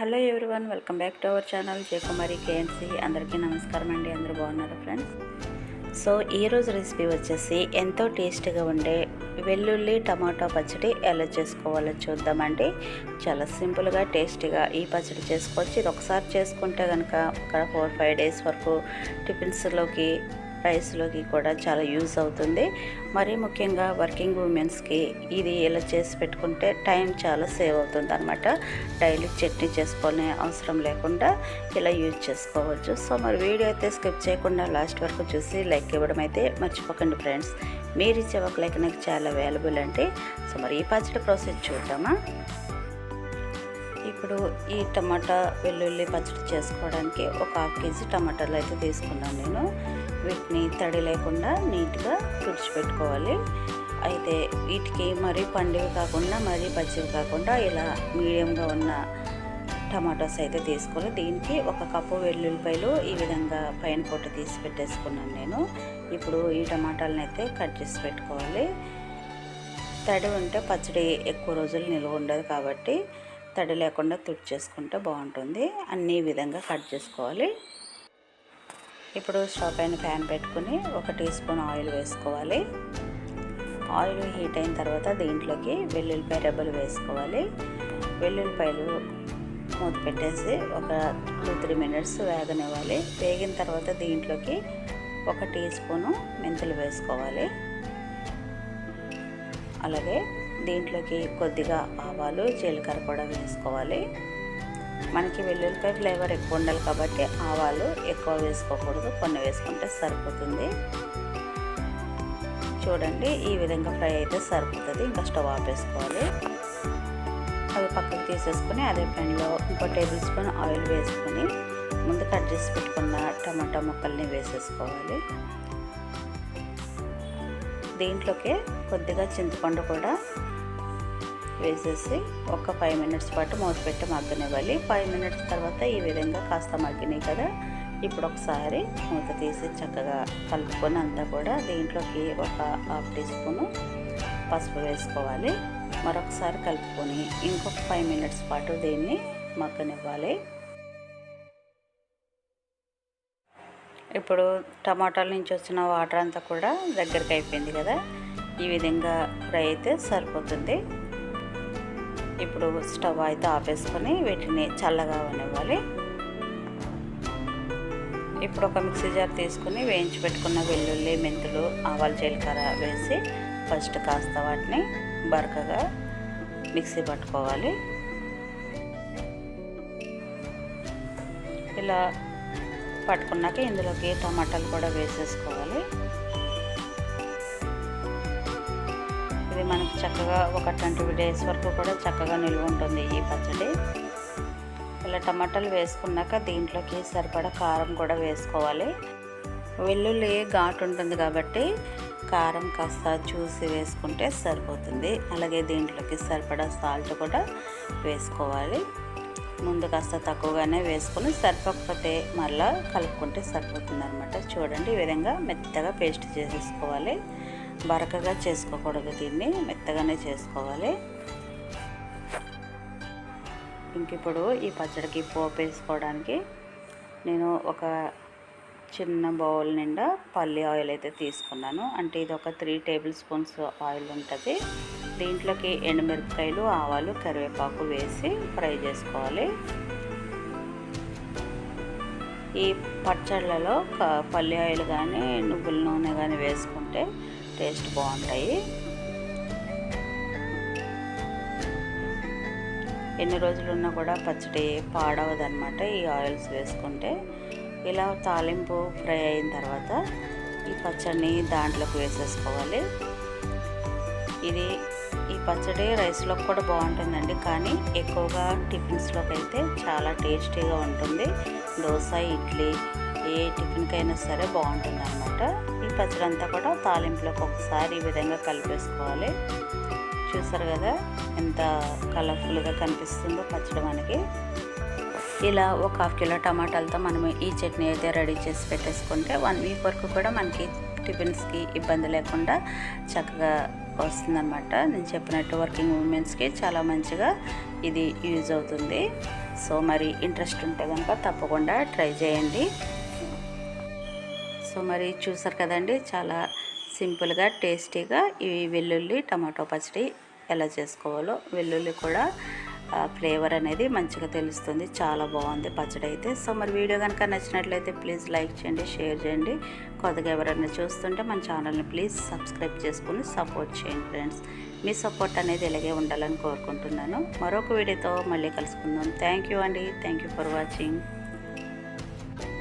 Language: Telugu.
Hello everyone welcome back to our channel Jayakumari KNC అందరికీ నమస్కారం అండి అందరూ బాగున్నారు ఫ్రెండ్స్? సో ఈరోజు రెసిపీ వచ్చేసి ఎంతో టేస్టీగా ఉండే వెల్లుల్లి టమాటో పచ్చడి ఎలా చేసుకోవాలో చూద్దామండి. చాలా సింపుల్గా టేస్టీగా ఈ పచ్చడి చేసుకోవచ్చు. ఇది ఒకసారి చేసుకుంటే కనుక ఒక ఫోర్ ఫైవ్ డేస్ వరకు టిఫిన్స్లోకి రైస్లోకి కూడా చాలా యూజ్ అవుతుంది. మరీ ముఖ్యంగా వర్కింగ్ ఉమెన్స్కి ఇది ఇలా చేసి పెట్టుకుంటే టైం చాలా సేవ్ అవుతుంది అనమాట డైలీ చట్నీ చేసుకునే అవసరం లేకుండా ఇలా యూజ్ చేసుకోవచ్చు. సో మరి వీడియో అయితే స్కిప్ చేయకుండా లాస్ట్ వరకు చూసి లైక్ ఇవ్వడం అయితే మర్చిపోకండి ఫ్రెండ్స్. మీరు ఇచ్చే ఒక లైక్ నాకు చాలా అవైలబుల్ అంటే సో మరి ఈ పచ్చడి ప్రాసెస్ చూద్దామా? ఇప్పుడు ఈ టమాటా వెల్లుల్లి పచ్చడి చేసుకోవడానికి ఒక హాఫ్ కేజీ టమాటాలు అయితే తీసుకున్నాను నేను. వీటిని తడి లేకుండా నీట్గా తుడిచిపెట్టుకోవాలి. అయితే వీటికి మరీ పండివి కాకుండా మరీ పచ్చివి కాకుండా ఇలా మీడియంగా ఉన్న టమాటోస్ అయితే తీసుకోవాలి. దీనికి ఒక కప్పు వెల్లుల్లిపాయలు ఈ విధంగా పైన పొట్టు తీసి పెట్టేసుకున్నాను నేను. ఇప్పుడు ఈ టమాటాలను అయితే కట్ చేసి పెట్టుకోవాలి. తడి ఉంటే పచ్చడి ఎక్కువ రోజులు నిల్వ ఉండదు కాబట్టి తడి లేకుండా తుడిచేసుకుంటే బాగుంటుంది. అన్ని విధంగా కట్ చేసుకోవాలి. ఇప్పుడు స్టవ్ పైన ప్యాన్ పెట్టుకుని ఒక టీ స్పూన్ ఆయిల్ వేసుకోవాలి. ఆయిల్ హీట్ అయిన తర్వాత దీంట్లోకి వెల్లుల్లిపాయ రెబ్బలు వేసుకోవాలి. వెల్లుల్లిపాయలు మూత పెట్టేసి ఒక టూ త్రీ మినిట్స్ వేగనివ్వాలి. వేగిన తర్వాత దీంట్లోకి ఒక టీ స్పూను మెంతులు వేసుకోవాలి. అలాగే దీంట్లోకి కొద్దిగా ఆవాలు జీలకర్ర కూడా వేసుకోవాలి. మనకి వెల్లుల్లిపాయ ఫ్లేవర్ ఎక్కువ ఉండాలి కాబట్టి ఆవాలు ఎక్కువ వేసుకోకూడదు. కొన్ని వేసుకుంటే సరిపోతుంది. చూడండి ఈ విధంగా ఫ్రై అయితే సరిపోతుంది. ఇంకా స్టవ్ ఆపేసుకోవాలి అవి పక్కకు తీసేసుకొని అదే పెన్లో ఇంకో టేబుల్ స్పూన్ ఆయిల్ వేసుకొని ముందు కట్ చేసి పెట్టుకున్న టమాటా ముక్కల్ని వేసేసుకోవాలి. దీంట్లోకే కొద్దిగా చింతపండు కూడా వేసేసి ఒక ఫైవ్ మినిట్స్ పాటు మూత పెట్టి మగ్గనివ్వాలి. ఫైవ్ మినిట్స్ తర్వాత ఈ విధంగా కాస్త మగ్గినాయి కదా ఇప్పుడు ఒకసారి మూత తీసి చక్కగా కలుపుకొని అంతా కూడా దీంట్లోకి ఒక హాఫ్ టీ స్పూను పసుపు వేసుకోవాలి. మరొకసారి కలుపుకొని ఇంకొక ఫైవ్ మినిట్స్ పాటు దీన్ని మగ్గనివ్వాలి. ఇప్పుడు టమాటాల నుంచి వచ్చిన వాటర్ అంతా కూడా దగ్గరికి అయిపోయింది కదా ఈ విధంగా ఫ్రై అయితే సరిపోతుంది. ఇప్పుడు స్టవ్ అయితే ఆపేసుకొని వీటిని చల్లగా అవనివ్వాలి ఇప్పుడు ఒక మిక్సీ జార్ తీసుకుని వేయించి పెట్టుకున్న వెల్లుల్లి మెంతులు ఆవాలు జీలకర్ర వేసి ఫస్ట్ కాస్త వాటిని బరకగా మిక్సీ పట్టుకోవాలి. ఇలా పట్టుకున్నాక ఇందులోకి టమాటాలు కూడా వేసేసుకోవాలి. ఇది మనకు చక్కగా ఒక ట్వంటీ డేస్ వరకు కూడా చక్కగా నిల్వ ఉంటుంది ఈ పచ్చడి. ఇలా టమాటాలు వేసుకున్నాక దీంట్లోకి సరిపడా కారం కూడా వేసుకోవాలి. వెల్లుల్లి ఘాటు ఉంటుంది కాబట్టి కారం కాస్త చూసి వేసుకుంటే సరిపోతుంది. అలాగే దీంట్లోకి సరిపడా సాల్ట్ కూడా వేసుకోవాలి. ముందు కాస్త తక్కువగానే వేసుకొని సరిపోకపోతే మళ్ళీ కలుపుకుంటే సరిపోతుంది అనమాట చూడండి ఈ విధంగా మెత్తగా పేస్ట్ చేసేసుకోవాలి. బరకగా చేసుకోకూడదు దీన్ని మెత్తగానే చేసుకోవాలి. ఇంక ఇప్పుడు ఈ పచ్చడికి పోపు వేసుకోవడానికి నేను ఒక చిన్న బౌల్ నిండా పల్లి ఆయిల్ అయితే తీసుకున్నాను. అంటే ఇది ఒక త్రీ టేబుల్ స్పూన్స్ ఆయిల్ ఉంటుంది. దీంట్లోకి ఎండుమిరపకాయలు ఆవాలు కరివేపాకు వేసి ఫ్రై చేసుకోవాలి. ఈ పచ్చళ్ళలో పల్లి ఆయిల్ కానీ నువ్వుల నూనె కానీ వేసుకుంటే టేస్ట్ బాగుంటాయి. ఎన్ని రోజులు ఉన్నా కూడా పచ్చడి పాడవదనమాట ఈ ఆయిల్స్ వేసుకుంటే. ఇలా తాలింపు ఫ్రై అయిన తర్వాత ఈ పచ్చడిని దాంట్లోకి వేసేసుకోవాలి. ఇది ఈ పచ్చడి రైస్లోకి కూడా బాగుంటుందండి. కానీ ఎక్కువగా టిఫిన్స్లోకి అయితే చాలా టేస్టీగా ఉంటుంది. దోశ ఇడ్లీ ఏ టిఫిన్కైనా సరే బాగుంటుంది అనమాట ఈ పచ్చడి అంతా కూడా తాలింపులోకి ఒకసారి ఈ విధంగా కలిపేసుకోవాలి. చూసారు కదా ఎంత కలర్ఫుల్గా కనిపిస్తుందో పచ్చడి మనకి. ఇలా ఒక హాఫ్ కిలో టమాటాలతో మనం ఈ చట్నీ అయితే రెడీ చేసి పెట్టేసుకుంటే వన్ వీక్ వరకు కూడా మనకి టిఫిన్స్కి ఇబ్బంది లేకుండా చక్కగా వస్తుందన్నమాట. నేను చెప్పినట్టు వర్కింగ్ ఉమెన్స్కి చాలా మంచిగా ఇది యూజ్ అవుతుంది. సో మరి ఇంట్రెస్ట్ ఉంటే కనుక తప్పకుండా ట్రై చేయండి. సో మరి చూసారు కదండి చాలా సింపుల్గా టేస్టీగా ఈ వెల్లుల్లి టమాటో పచ్చడి ఎలా చేసుకోవాలో. వెల్లుల్లి కూడా ఫ్లేవర్ అనేది మంచిగా తెలుస్తుంది. చాలా బాగుంది పచ్చడి అయితే. సో మరి వీడియో కనుక నచ్చినట్లయితే ప్లీజ్ లైక్ చేయండి షేర్ చేయండి. కొత్తగా ఎవరైనా చూస్తుంటే మన ఛానల్ని ప్లీజ్ సబ్స్క్రైబ్ చేసుకుని సపోర్ట్ చేయండి ఫ్రెండ్స్. మీ సపోర్ట్ అనేది ఇలాగే ఉండాలని కోరుకుంటున్నాను. మరొక వీడియోతో మళ్ళీ కలుసుకుందాం. థ్యాంక్ యూ అండి. Thank you for watching.